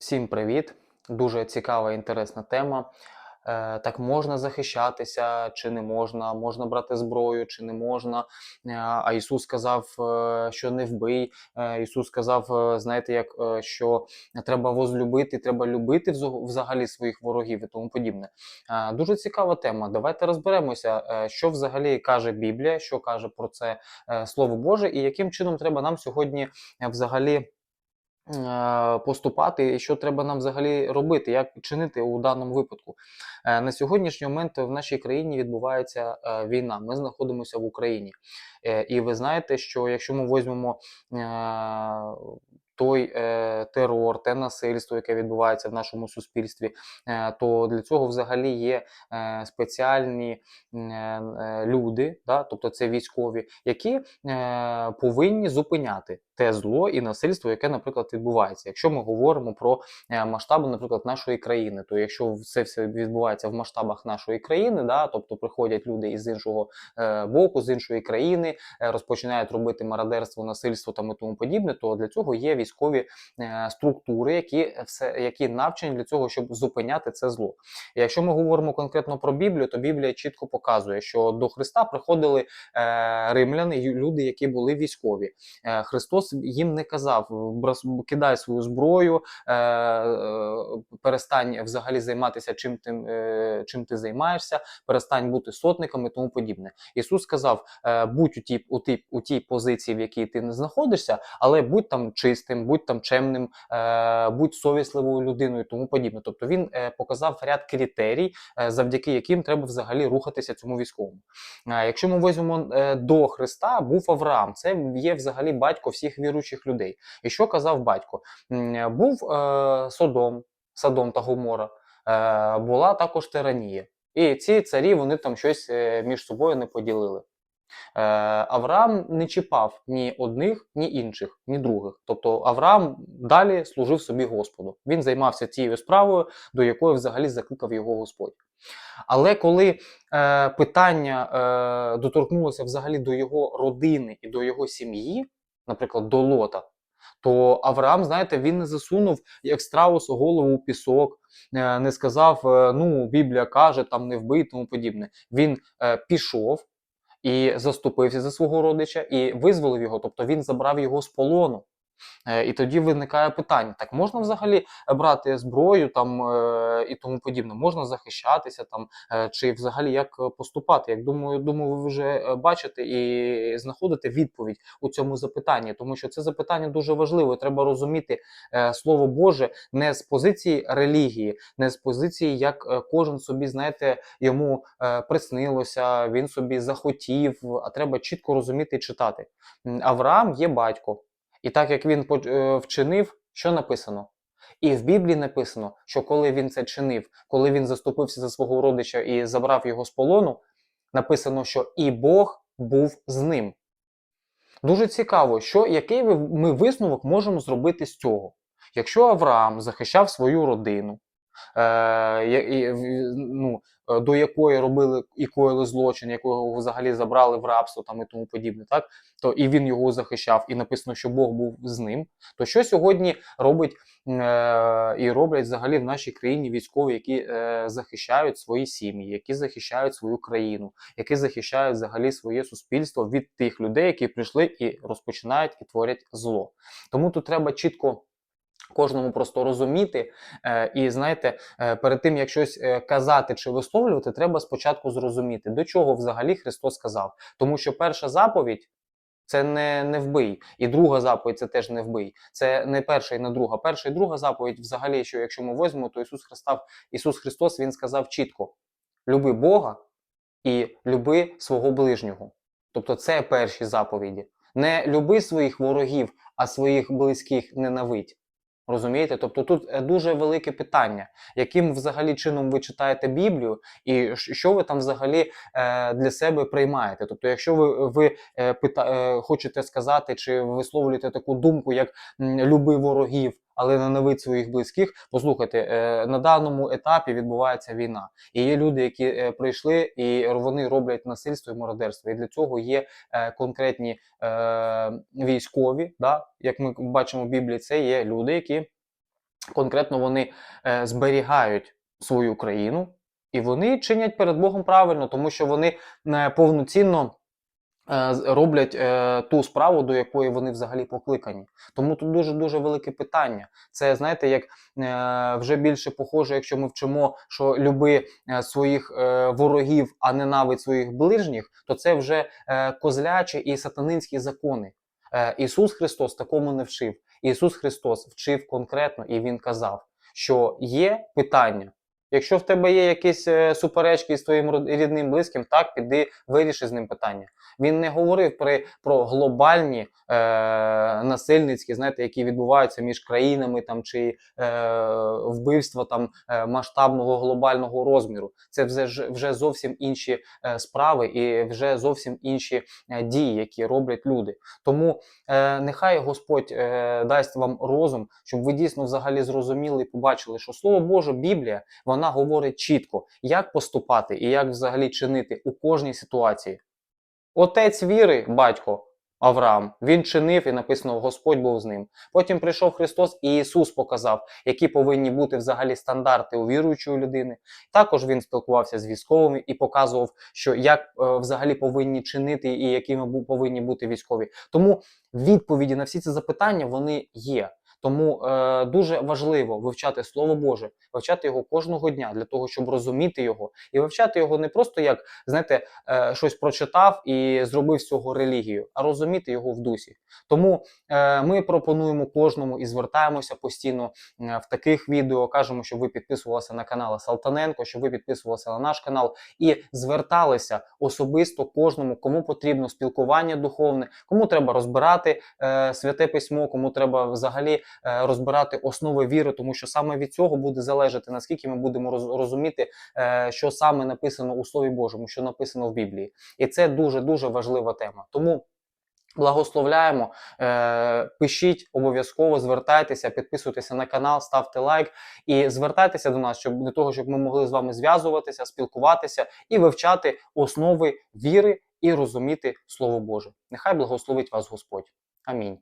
Всім привіт! Дуже цікава і інтересна тема. Е, Так можна захищатися чи не можна, можна брати зброю чи не можна. Е, А Ісус сказав, е, що не вбий. Е, Ісус сказав, е, знаєте, як е, що треба возлюбити, треба любити взагалі своїх ворогів і тому подібне. Е, Дуже цікава тема. Давайте розберемося, що взагалі каже Біблія, що каже про це Слово Боже, і яким чином треба нам сьогодні взагалі поступати, і що треба нам взагалі робити, як чинити у даному випадку. Е, На сьогоднішній момент в нашій країні відбувається е, війна. Ми знаходимося в Україні. Е, І ви знаєте, що якщо ми візьмемо е, той е, терор, те насильство, яке відбувається в нашому суспільстві, е, то для цього взагалі є е, спеціальні е, е, люди, тобто це військові, які е, повинні зупиняти те зло і насильство, яке, наприклад, відбувається. Якщо ми говоримо про е, масштаби, наприклад, нашої країни, то якщо це все відбувається в масштабах нашої країни, да, тобто приходять люди із іншого е, боку, з іншої країни, е, розпочинають робити мародерство, насильство там і тому подібне, то для цього є військові структури, які все які навчені для цього, щоб зупиняти це зло. Якщо ми говоримо конкретно про Біблію, то Біблія чітко показує, що до Христа приходили римляни, люди, які були військові. Христос їм не казав: кидай свою зброю, е, е, перестань взагалі займатися чим ти, е, чим ти займаєшся, перестань бути сотником і тому подібне. Ісус сказав: е, будь у тій, у, тій, у тій позиції, в якій ти не знаходишся, але будь там чистим, будь там чемним, е, будь совісливою людиною тому подібне. Тобто він е, показав ряд критерій, е, завдяки яким треба взагалі рухатися цьому військовому. Е, Якщо ми візьмемо е, до Христа, був Авраам. Це є взагалі батько всіх віруючих людей. І що казав батько? Був е, Содом, Содом та Гомора, е, була також Тиранія. І ці царі вони там щось е, між собою не поділили. Е, Авраам не чіпав ні одних, ні інших, ні других. Тобто Авраам далі служив собі Господу. Він займався тією справою, до якої взагалі закликав його Господь. Але коли е, питання е, доторкнулося взагалі до його родини і до його сім'ї, наприклад, до Лота, то Авраам, знаєте, він не засунув як страус голову у пісок, е, не сказав: е, ну, Біблія каже, там не вбий тому подібне. Він е, пішов і заступився за свого родича і визволив його, тобто він забрав його з полону. Е, І тоді виникає питання: так можна взагалі брати зброю там е, і тому подібне, можна захищатися там, е, чи взагалі як поступати? Як думаю, думаю, ви вже бачите і знаходите відповідь у цьому запитанні, тому що це запитання дуже важливе. Треба розуміти слово Боже не з позиції релігії, не з позиції, як кожен собі, знаєте, йому приснилося, він собі захотів, а треба чітко розуміти і читати. Авраам є батько. І так як він е, вчинив, що написано? І в Біблії написано, що коли він це чинив, коли він заступився за свого родича і забрав його з полону, написано, що і Бог був з ним. Дуже цікаво, що, який ми висновок можемо зробити з цього. Якщо Авраам захищав свою родину, е, в- ну, е, до якої робили і коїли злочин, якого взагалі забрали в рабство там і тому подібне, так то і він його захищав, і написано, що Бог був з ним. То що сьогодні робить е, і роблять взагалі в нашій країні військові, які е, захищають свої сім'ї, які захищають свою країну, які захищають взагалі своє суспільство від тих людей, які прийшли і розпочинають і творять зло. Тому тут треба чітко. Кожному просто розуміти, е, і знаєте, е, перед тим як щось е, казати чи висловлювати, треба спочатку зрозуміти, до чого взагалі Христос сказав. Тому що перша заповідь це не, не вбий, і друга заповідь це теж не вбий. Це не перша і не друга. Перша і друга заповідь, взагалі, що якщо ми візьмемо, то Ісус Христос, Ісус Христос Він сказав чітко: люби Бога і люби свого ближнього. Тобто це перші заповіді. Не люби своїх ворогів, а своїх близьких ненавидь. Розумієте? Тобто тут е, дуже велике питання, яким взагалі чином ви читаєте Біблію, і що ви там взагалі е, для себе приймаєте. Тобто, якщо ви, ви е, пита, е, хочете сказати чи висловлюєте таку думку, як люби ворогів, але ненавидь своїх близьких, послухайте, е, на даному етапі відбувається війна. І є люди, які е, прийшли і вони роблять насильство і мародерство. І для цього є е, конкретні військові. Да? Як ми бачимо в Біблії, це є люди, які конкретно вони зберігають свою країну, і вони чинять перед Богом правильно, тому що вони повноцінно роблять е, ту справу, до якої вони взагалі покликані. Тому тут дуже дуже велике питання. Це знаєте, як е, вже більше похоже, якщо ми вчимо, що люби е, своїх е, ворогів, а ненавидь своїх ближніх, то це вже е, козлячі і сатанинські закони. Е, Ісус Христос такому не вчив. Ісус Христос вчив конкретно, і Він казав, що є питання. Якщо в тебе є якісь е, суперечки з твоїм рідним близьким, так піди виріши з ним питання. Він не говорив при, про глобальні е, насильницькі, знаєте, які відбуваються між країнами там чи е, вбивства там е, масштабного глобального розміру. Це вже, вже зовсім інші е, справи і вже зовсім інші е, дії, які роблять люди. Тому е, нехай Господь е, дасть вам розум, щоб ви дійсно взагалі зрозуміли і побачили, що Слово Боже, Біблія, вона говорить чітко, як поступати і як взагалі чинити у кожній ситуації. Отець віри, батько Авраам, він чинив і написано, Господь був з ним. Потім прийшов Христос і Ісус показав, які повинні бути взагалі стандарти у віруючої людини. Також він спілкувався з військовими і показував, що як е, взагалі повинні чинити і якими повинні бути військові. Тому відповіді на всі ці запитання вони є. Тому е, дуже важливо вивчати Слово Боже, вивчати його кожного дня для того, щоб розуміти його, і вивчати його не просто як знаєте, е, щось прочитав і зробив цього релігію, а розуміти його в дусі. Тому е, ми пропонуємо кожному і звертаємося постійно е, в таких відео. Кажемо, щоб ви підписувалися на канал Салтаненко, щоб ви підписувалися на наш канал і зверталися особисто кожному, кому потрібно спілкування духовне, кому треба розбирати е, святе письмо, кому треба взагалі розбирати основи віри, тому що саме від цього буде залежати наскільки ми будемо розуміти, е, що саме написано у Слові Божому, що написано в Біблії. І це дуже дуже важлива тема. Тому. Благословляємо, е, пишіть обов'язково, звертайтеся, підписуйтеся на канал, ставте лайк і звертайтеся до нас, щоб для того, щоб ми могли з вами зв'язуватися, спілкуватися і вивчати основи віри і розуміти Слово Боже. Нехай благословить вас Господь. Амінь.